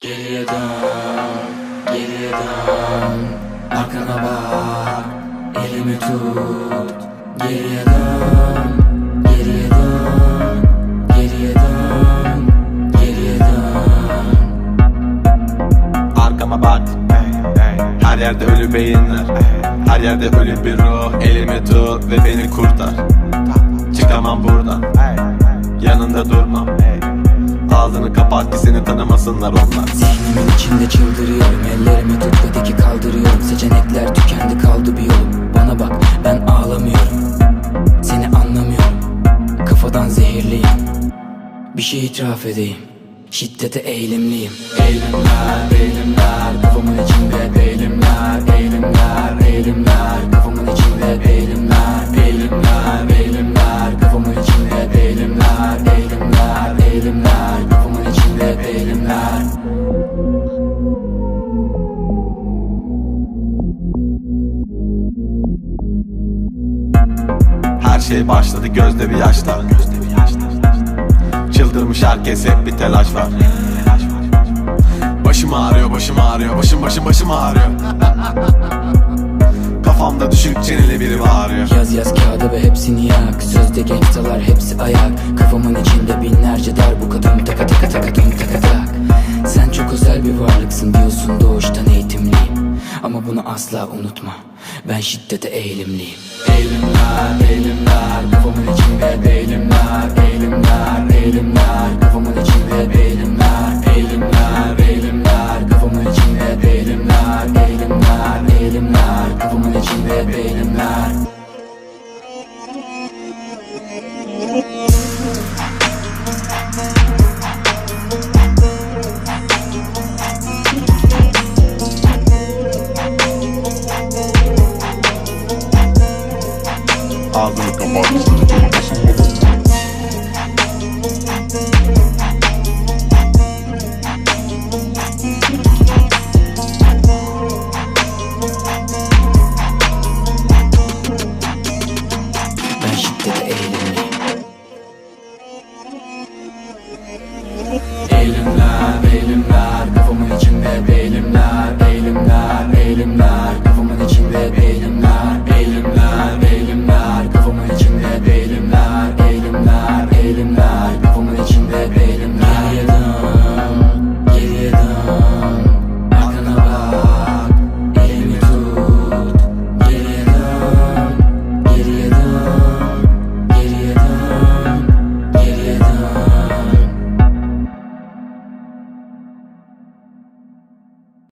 Geriye dön, geriye dön. Arkana bak, elimi tut. Geriye dön, geriye dön. Geriye dön, geriye dön. Arkama bak. Her yerde ölü beyinler. Her yerde ölü bir ruh. Elimi tut ve beni kurtar. Çıkamam buradan. Yanında durmam Ağzını kapat ki seni tanımasınlar onlar Zihnimin içinde çıldırıyorum Ellerimi tut ve deki kaldırıyorum. Seçenekler tükendi kaldı bir yolum. Bana bak ben ağlamıyorum. Seni anlamıyorum. Kafadan zehirliyim. Bir şey itiraf edeyim. Şiddete eğilimliyim. Eğilimler, eğilimler Kafamın içinde eğilimler Eğilimler, eğilimler Her şey başladı gözde bir yaşta. Çıldırmış herkes hep bir telaş var. Başım ağrıyor başım ağrıyor Başım başım başım ağrıyor. Kafamda düşük çeneli biri bağırıyor. Yaz yaz kağıda ve hepsini yak. Sözde gangstalar hepsi ayak. Kafamın içinde binlerce darbuka Tüm taka taka taka tüm taka tak. Sen çok özel bir varlıksın diyorsun doğuştan eğitimliyim Ama bunu asla unutma. Ben şiddete eğilimliyim. Eğilimler, eğilimler Kafamın içinde eğilimler Eğilimler, eğilimler Kafamın içinde eğilimler Eğilimler, eğilimler Kafamın içinde eğilimler Eğilimler, eğilimler Kafamın içinde eğilimler ağzını kapat Ben şiddete eğilimliyim Eğilimler, eğilimler Kafamın içinde eğilimler Eğilimler, eğilimler